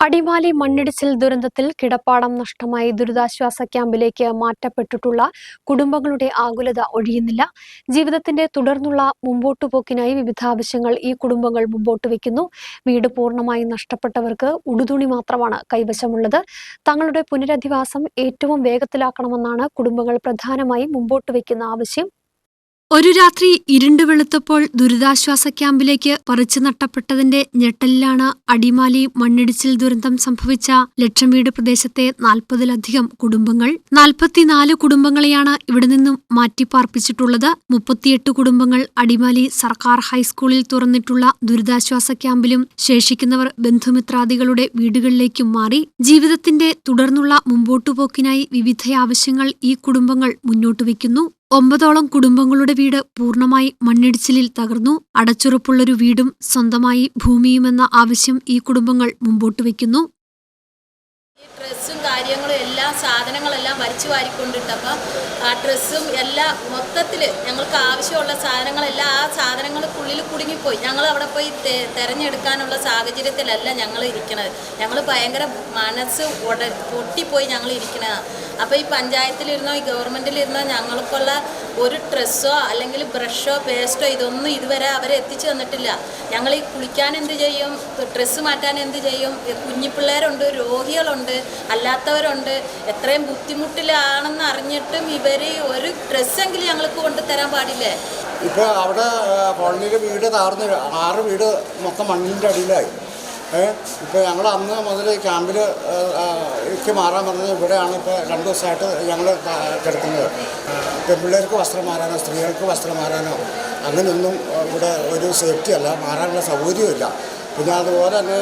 അടിമാലി മണ്ണിടിച്ചിൽ ദുരന്തത്തിൽ കിടപ്പാടം നഷ്ടമായി ദുരിതാശ്വാസ ക്യാമ്പിലേക്ക് മാറ്റപ്പെട്ടിട്ടുള്ള കുടുംബങ്ങളുടെ ആകുലത ഒഴിയുന്നില്ല. ജീവിതത്തിന്റെ തുടർന്നുള്ള മുമ്പോട്ടുപോക്കിനായി വിവിധ ആവശ്യങ്ങൾ ഈ കുടുംബങ്ങൾ മുമ്പോട്ട് വയ്ക്കുന്നു വീട് പൂർണമായി നഷ്ടപ്പെട്ടവർക്ക് ഉടുതുണി മാത്രമാണ് കൈവശമുള്ളത്. തങ്ങളുടെ പുനരധിവാസം ഏറ്റവും വേഗത്തിലാക്കണമെന്നാണ് കുടുംബങ്ങൾ പ്രധാനമായും മുമ്പോട്ട് വയ്ക്കുന്ന ആവശ്യം. ഒരു രാത്രി ഇരുണ്ടു വെളുത്തപ്പോൾ ദുരിതാശ്വാസ ക്യാമ്പിലേക്ക് പറിച്ചു നട്ടപ്പെട്ടതിന്റെ ഞെട്ടലിലാണ് അടിമാലി മണ്ണിടിച്ചിൽ ദുരന്തം സംഭവിച്ച ലക്ഷംവീട് പ്രദേശത്തെ നാൽപ്പതിലധികം കുടുംബങ്ങൾ. നാൽപ്പത്തിനാല് കുടുംബങ്ങളെയാണ് ഇവിടെ നിന്നും മാറ്റിപ്പാർപ്പിച്ചിട്ടുള്ളത്. മുപ്പത്തിയെട്ട് കുടുംബങ്ങൾ അടിമാലി സർക്കാർ ഹൈസ്കൂളിൽ തുറന്നിട്ടുള്ള ദുരിതാശ്വാസ ക്യാമ്പിലും ശേഷിക്കുന്നവർ ബന്ധുമിത്രാദികളുടെ വീടുകളിലേക്കും മാറി. ജീവിതത്തിന്റെ തുടർന്നുള്ള മുമ്പോട്ടുപോക്കിനായി വിവിധ ആവശ്യങ്ങൾ ഈ കുടുംബങ്ങൾ മുന്നോട്ട് വയ്ക്കുന്നു ഒമ്പതോളം കുടുംബങ്ങളുടെ വീട് പൂർണമായി മണ്ണിടിച്ചിലിൽ തകർന്നു. അടച്ചുറപ്പുള്ളൊരു വീടും സ്വന്തമായി ഭൂമിയുമെന്ന ആവശ്യം ഈ കുടുംബങ്ങൾ മുമ്പോട്ട് വയ്ക്കുന്നു. ഡ്രസ്സും കാര്യങ്ങളും എല്ലാ സാധനങ്ങളെല്ലാം വലിച്ചു വാരിക്കൊണ്ടിട്ടപ്പം ആ ഡ്രസ്സും എല്ലാം മൊത്തത്തിൽ ഞങ്ങൾക്ക് ആവശ്യമുള്ള സാധനങ്ങളെല്ലാം ആ സാധനങ്ങൾക്കുള്ളിൽ കുടുങ്ങിപ്പോയി. ഞങ്ങൾ അവിടെ പോയി തിരഞ്ഞെടുക്കാനുള്ള സാഹചര്യത്തിലല്ല ഞങ്ങൾ ഇരിക്കുന്നത് ഞങ്ങൾ ഭയങ്കര മനസ്സ് ഉട പൊട്ടിപ്പോയി ഞങ്ങൾ ഇരിക്കണതാണ് അപ്പോൾ ഈ പഞ്ചായത്തിലിരുന്നോ ഈ ഗവൺമെന്റിലിരുന്നോ ഞങ്ങൾക്കുള്ള ഒരു ഡ്രസ്സോ അല്ലെങ്കിൽ ബ്രഷോ പേസ്റ്റോ ഇതൊന്നും ഇതുവരെ അവരെ എത്തിച്ചു തന്നിട്ടില്ല. ഞങ്ങൾ ഈ കുളിക്കാൻ എന്ത് ചെയ്യും? ഡ്രസ്സ് മാറ്റാൻ എന്ത് ചെയ്യും? കുഞ്ഞിപ്പിള്ളേരുണ്ട് രോഗികളുണ്ട് അല്ലാത്തവരുണ്ട്. എത്രയും ബുദ്ധിമുട്ടിലാണെന്ന് അറിഞ്ഞിട്ടും ഇവർ ഒരു ഡ്രസ്സെങ്കിലും ഞങ്ങൾക്ക് കൊണ്ടുതരാൻ പാടില്ലേ. ഇപ്പോൾ അവിടെ കോളനിയിലെ വീട് താർന്ന് ആറ് വീട് മൊത്തം മണ്ണിന്റെ അടിയിലായി. ഇപ്പോൾ ഞങ്ങൾ അന്ന് മുതൽ ക്യാമ്പിൽ ക്ക് മാറാൻ പറഞ്ഞത് ഇവിടെയാണ് ഇപ്പോൾ രണ്ട് ദിവസമായിട്ട് ഞങ്ങൾ കിടക്കുന്നത്. പെൺപിള്ളേർക്ക് വസ്ത്രം മാറാനോ സ്ത്രീകൾക്ക് വസ്ത്രം മാറാനോ അങ്ങനെയൊന്നും ഇവിടെ ഒരു സേഫ്റ്റി അല്ല മാറാനുള്ള സൗകര്യമില്ല പിന്നെ അതുപോലെ തന്നെ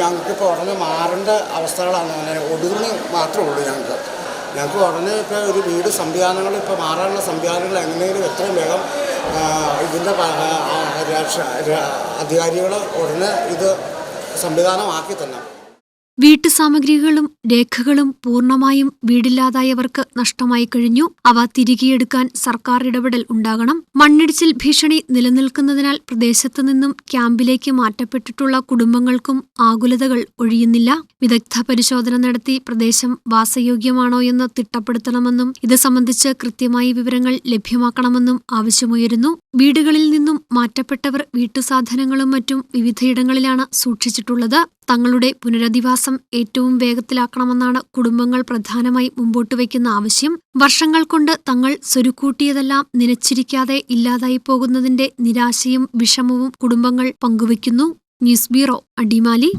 ഞങ്ങൾക്കിപ്പോൾ ഉടനെ മാറേണ്ട അവസ്ഥകളാണ് അങ്ങനെ ഒടുവിന് മാത്രമേ ഉള്ളൂ ഞങ്ങൾക്ക്. ഞങ്ങൾക്ക് ഉടനെ ഇപ്പോൾ ഒരു വീട് സംവിധാനങ്ങൾ ഇപ്പോൾ മാറാനുള്ള സംവിധാനങ്ങൾ എങ്ങനെയെങ്കിലും എത്രയും വേഗം ഇതിന്റെ അധികാരികൾ ഉടനെ ഇത് സംവിധാനമാക്കി തന്നെ. വീട്ടുസാമഗ്രികളും രേഖകളും പൂർണമായും വീടില്ലാതായവർക്ക് നഷ്ടമായി കഴിഞ്ഞു. അവ തിരികെയെടുക്കാൻ സർക്കാർ ഇടപെടൽ ഉണ്ടാകണം. മണ്ണിടിച്ചിൽ ഭീഷണി നിലനിൽക്കുന്നതിനാൽ പ്രദേശത്തു നിന്നും ക്യാമ്പിലേക്ക് മാറ്റപ്പെട്ടിട്ടുള്ള കുടുംബങ്ങൾക്കും ആകുലതകൾ ഒഴിയുന്നില്ല. വിദഗ്ധ പരിശോധന നടത്തി പ്രദേശം വാസയോഗ്യമാണോ എന്ന് തിട്ടപ്പെടുത്തണമെന്നും ഇത് സംബന്ധിച്ച് കൃത്യമായി വിവരങ്ങൾ ലഭ്യമാക്കണമെന്നും ആവശ്യമുയരുന്നു. വീടുകളിൽ നിന്നും മാറ്റപ്പെട്ടവർ വീട്ടുസാധനങ്ങളും മറ്റും വിവിധയിടങ്ങളിലാണ് സൂക്ഷിച്ചിട്ടുള്ളത്. തങ്ങളുടെ പുനരധിവാസം ഏറ്റവും വേഗത്തിലാക്കണമെന്നാണ് കുടുംബങ്ങൾ പ്രധാനമായി മുമ്പോട്ട് വയ്ക്കുന്ന ആവശ്യം. വർഷങ്ങൾ കൊണ്ട് തങ്ങൾ സ്വരുക്കൂട്ടിയതെല്ലാം നിലച്ചിരിക്കാതെ ഇല്ലാതായി പോകുന്നതിന്റെ നിരാശയും വിഷമവും കുടുംബങ്ങൾ പങ്കുവയ്ക്കുന്നു. News bureau Adimali.